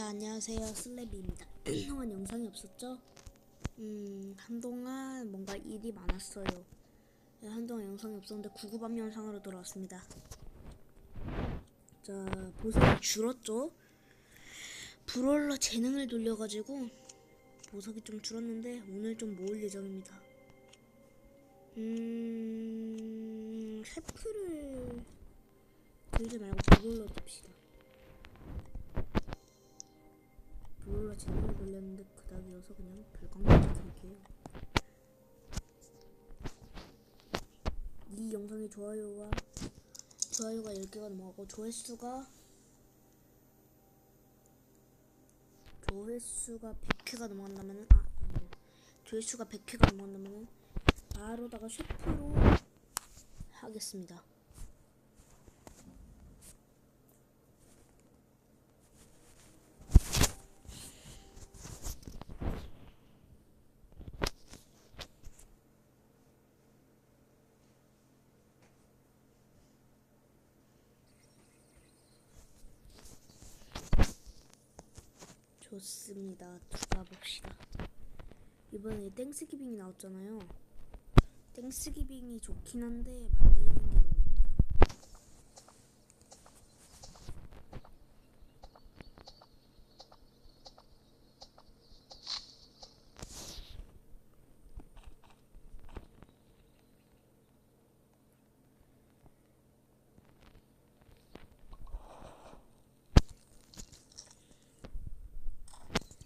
자, 안녕하세요. 슬랩입니다. 한동안 영상이 없었죠? 음, 한동안 뭔가 일이 많았어요. 네, 한동안 영상이 없었는데 구구밤 영상으로 돌아왔습니다. 자, 보석이 줄었죠? 브롤러 재능을 돌려가지고 보석이 좀 줄었는데 오늘 좀 모을 예정입니다. 음, 셰프를 들지 말고 브롤러 듭시다. 재능을 돌렸는데 그닥이어서 그냥 별광부터 드릴게요. 이 영상에 좋아요가 좋아요가 10개가 넘어가고 조회수가 조회수가 100회가 넘어간다면은 아 아니요. 조회수가 100회가 넘어간다면은 바로다가 셰프로 하겠습니다. 좋습니다. 두가 봅시다. 이번에 땡스기빙이 나왔잖아요. 땡스기빙이 좋긴 한데 만드는 게 너무 힘들어.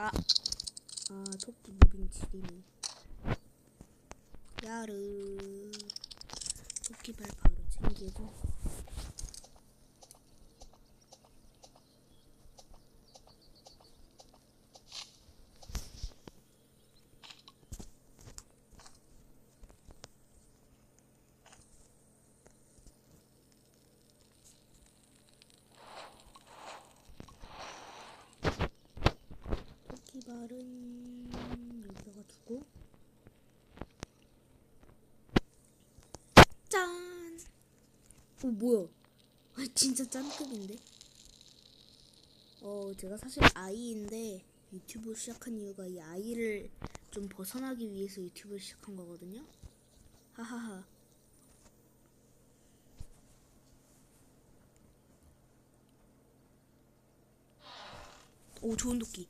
아, 아 토끼 무빙 지리네. 야르 토끼 발 바로 챙기고 토끼발은 여기다가 두고 짠! 어 뭐야? 아, 진짜 짠급인데? 어 제가 사실 아이인데 유튜브 시작한 이유가 이 아이를 좀 벗어나기 위해서 유튜브를 시작한 거거든요. 하하하. 오 좋은 도끼.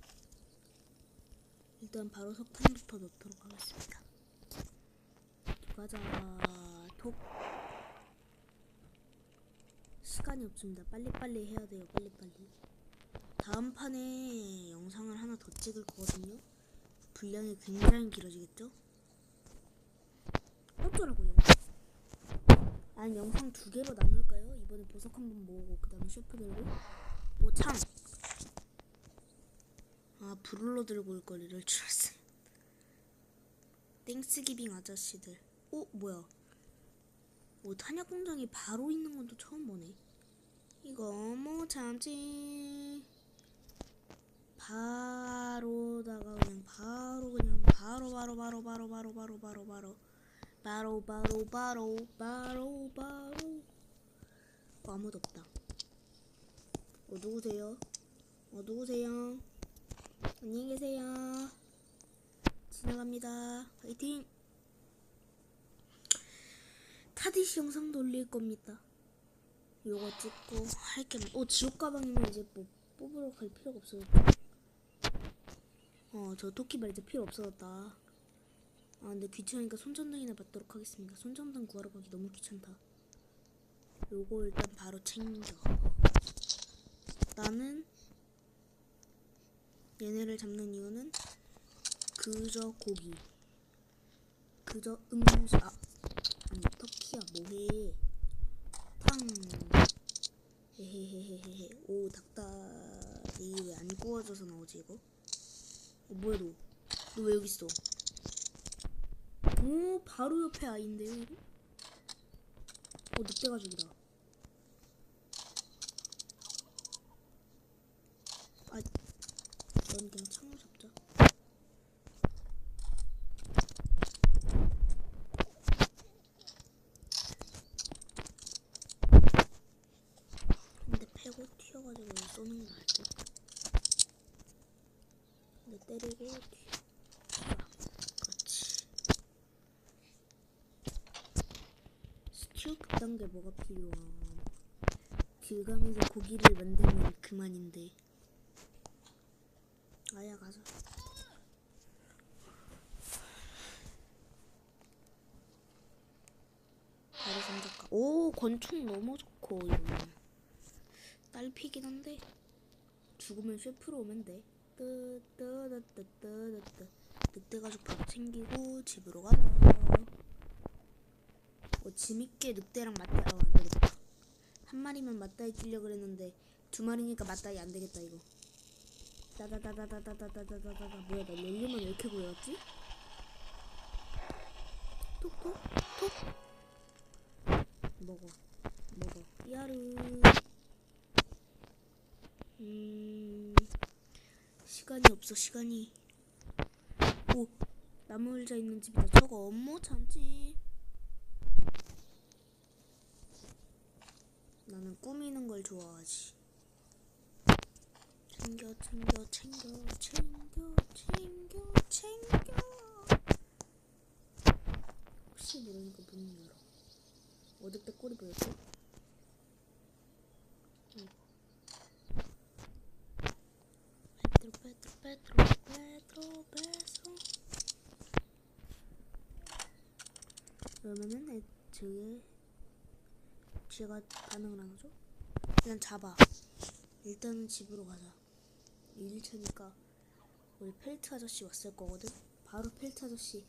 일단 바로 석탄부터 넣도록 하겠습니다. 가자 톡 시간이 없습니다. 빨리빨리 해야 돼요. 빨리빨리. 다음 판에 영상을 하나 더 찍을 거거든요. 분량이 굉장히 길어지겠죠? 어쩌라고요? 아니 영상 두 개로 나눌까요? 이번에 보석 한번 모으고 그 다음에 셰프 들고. 오창. 아 브룰러 들고 올걸 이럴 줄 알았어요 땡스기빙 아저씨들. 어 뭐야? 오 탄약 공장이 바로 있는 건또 처음 보네 참지 바로다가 그냥 바로 그냥 바로 바로 바로 바로 바로 바로 바로 바로. 바로 바로 바로 바로 바로. 어, 아무도 없다. 어 누구세요? 어 누구세요? 안녕히 계세요. 지나갑니다. 파이팅! 타디시 영상도 올릴 겁니다. 요거 찍고 할게 어 지옥 가방이면 이제 뭐 뽑으러 갈 필요가 없어졌다. 어저 토끼발 이제 필요 없어졌다. 아 근데 귀찮으니까 손전등이나 받도록 하겠습니다. 손전등 구하러 가기 너무 귀찮다. 요거 일단 바로 챙겨. 나는 얘네를 잡는 이유는 그저 고기. 그저 음식 아 아니 터키야 뭐해 탕 헤헤헤헤헤 오 닭다리. 왜 안 구워져서 나오지 이거? 어 뭐야 너? 너 왜 여기 있어? 오 바로 옆에 아이인데요 이거? 어 늑대 가죽이다. 아 넌 그냥 창을 잡자 근데 패고 튀어가지고 쏘는 거 알죠? 잘 때리고 뒤. 아, 그렇지. 그딴 게 뭐가 필요함? 길 가면서 고기를 만들면 그만인데. 아야 가자. 바로 상작가. 오 권총 너무 좋고 이거는 딸피긴 한데 죽으면 셰프로 오면 돼. 뜨뜨뜨뜨뜨뜨 늑대 가죽 밥 챙기고 집으로 가자. 어, 재밌게 늑대랑 맞다. 어, 안 되겠다. 한 마리만 맞다이 끼려 그랬는데 두 마리니까 맞다이 안 되겠다 이거. 따다다다다다다다다다다 뭐야 나 연료만 왜 이렇게 보였지? 톡톡 톡 먹어 먹어 야르 음 시간이 없어 시간이 오 나무 의자 있는 집이다 저거 업무 참지 나는 꾸미는 걸 좋아하지. 챙겨 챙겨 챙겨 챙겨 챙겨 챙겨. 혹시 모르니까 문 열어. 어둡게 꼬리 보였어? 그러면은 애- 저게 쥐가 반응을 안 하죠? 그냥 잡아. 일단은 집으로 가자. 1차니까 우리 펠트 아저씨 왔을 거거든? 바로 펠트 아저씨.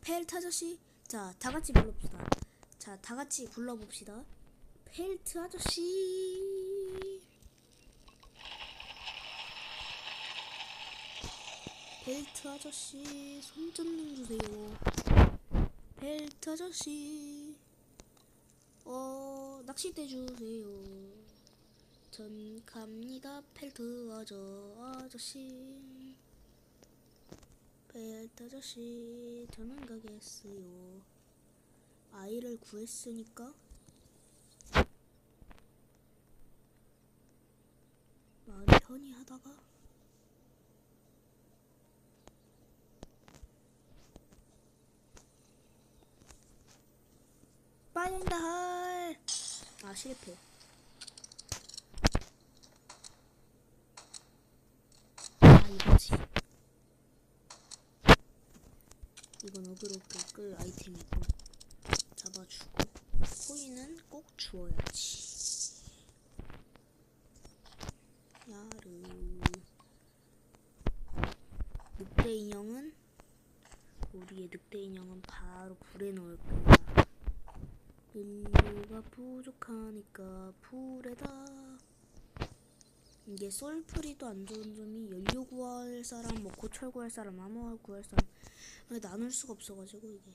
펠트 아저씨? 자 다 같이 불러봅시다. 자 다 같이 불러봅시다. 펠트 아저씨! 펠트 아저씨 손전등 주세요. 펠트 아저씨. 어 낚싯대 주세요. 전 갑니다 펠트 아저 아저씨. 펠트 아저씨 저는 가겠어요. 아이를 구했으니까. 마을 편히 하다가. 빠진다. 할. 아 실패. 아 이거지. 이건 어그로 끌 아이템이고 잡아주고 코인은 꼭 주워야지. 야르. 늑대 인형은 우리의 늑대 인형은 바로 불에 넣을 거야. 인류가 부족하니까 불에다. 이게 솔프리도 안 좋은 점이 연료 구할 사람 뭐 고철 구할 사람 암호 구할 사람 나눌 수가 없어가지고 이게.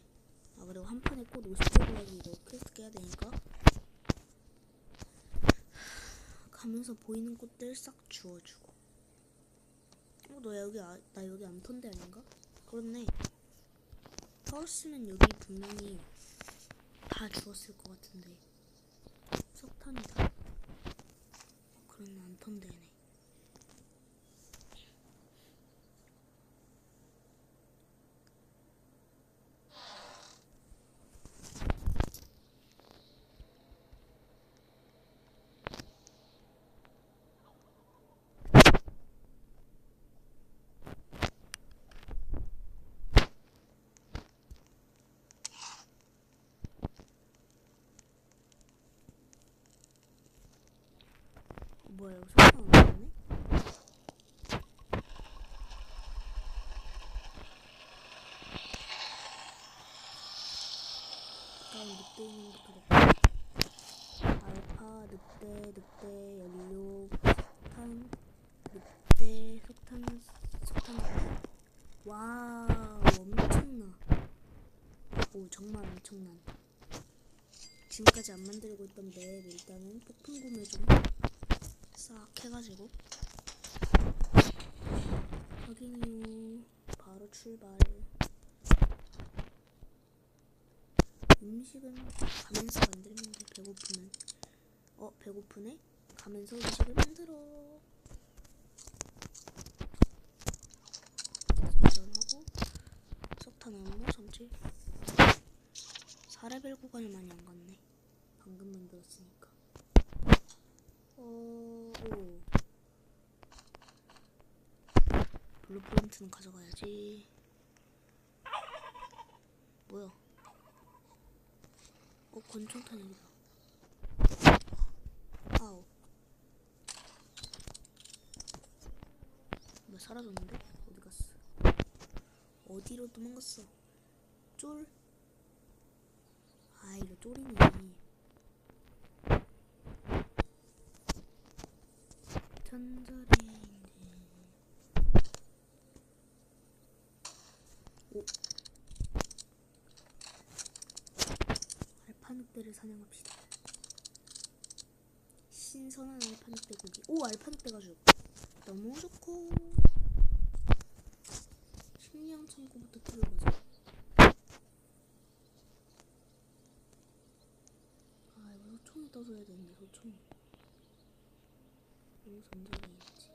아 그리고 한 판에 꼭 50개 구하기 이거 퀘스트 깨야 되니까. 가면서 보이는 꽃들 싹 주워주고. 어 너 여기 아, 나 여기 암톤데 아닌가? 그렇네. 타웠으면 여기 분명히 다 죽었을 것 같은데 석탄이다 그런 안턴데네 안 나오네? 다음 늑대 있는부터 먹자 알파 늑대 늑대 연료 석탄 늑대 석탄 석탄. 와우 엄청나. 오 정말 엄청난. 지금까지 안 만들고 있던 맵 일단은 폭풍 구매 좀 싹 해가지고 확인이요 바로 출발 음식은 가면서 만들면 돼 배고프면 어 배고프네 가면서 음식을 만들어 탄은 뭐 삼지. 4레벨 구간을 많이 안 갔네. 방금 만들었으니까. 어, 오. 블루프린트는 가져가야지. 뭐야? 어, 권총탄 여기다. 아우. 왜 사라졌는데? 어디 갔어? 어디로 도망갔어? 쫄? 아, 이거 쫄이 네. 전설의 오. 알파 늑대를 사냥합시다. 신선한 알파 늑대 고기. 오, 알파 늑대 가죽. 너무 좋고. 식량 창고부터 뚫어가자. 아, 이거 소총이 떠줘야 되는데, 소총 이. 이거 전자기겠지.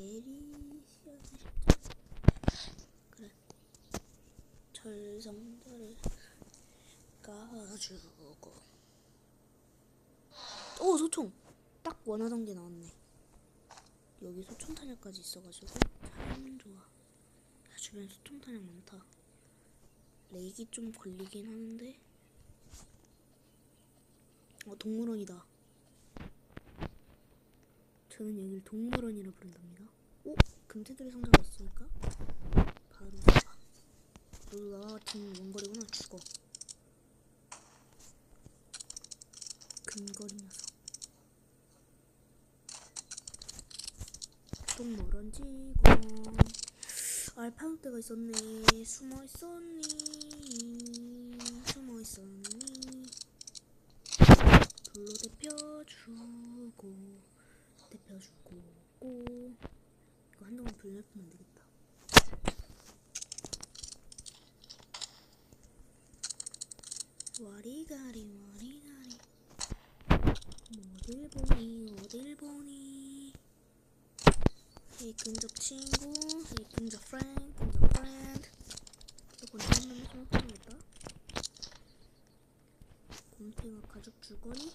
에리시아스 십자. 그래. 철성들을 까주고. 오, 소총! 딱 원하던 게 나왔네. 여기 소총 탄약까지 있어가지고 참 좋아. 야, 주변 소총 탄약 많다. 렉이 좀 걸리긴 하는데. 어, 동물원이다. 저는 여기를 동물원이라 부른답니다. 오, 금태들의 상자가 있으니까 바로 잡아. 너도 나와 같은 원거리구나 죽어. 근거리 녀석. 동물원지고 알파늑대가 있었네. 숨어 있었니? 숨어 있었니? 돌로 데펴주고 데펴주고 고 이거 한동안 안 되겠다. 와리가리 와리가리 어딜 보니 어딜 보니 헤이 끈적 친구 헤이 끈적 프렌드 끈적 프렌드 이건 한번 생각해야겠다 곰탱아 가죽 줄 거니?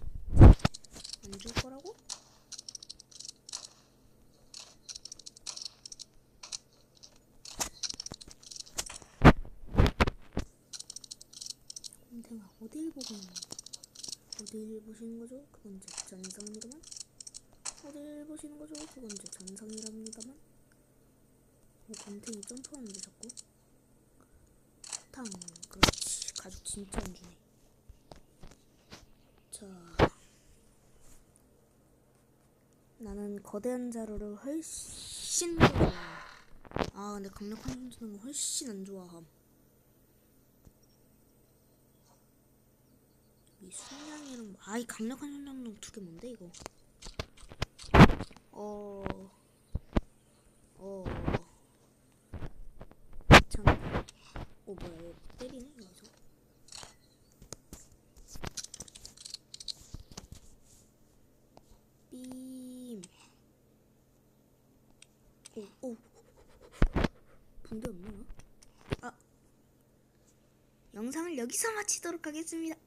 안 줄 거라고? 곰탱아 어딜 보고 있는 어딜 보시는 거죠? 그건 제 전상입니다만. 어딜 보시는 거죠? 그건 제 전상이랍니다만. 어, 곰탱이 점프하는데 자꾸? 탕 그렇지. 가죽 진짜 안 주네. 자. 나는 거대한 자루를 훨씬 더 좋아해. 아 근데 강력한 손전등은 훨씬 안 좋아함 이 순양이랑 아이 강력한 손전등 두개 뭔데 이거? 어... 어... 참... 어 뭐야 얘 때리네 여기서? 빔 오, 오. 붕대 없나? 아. 영상을 여기서 마치도록 하겠습니다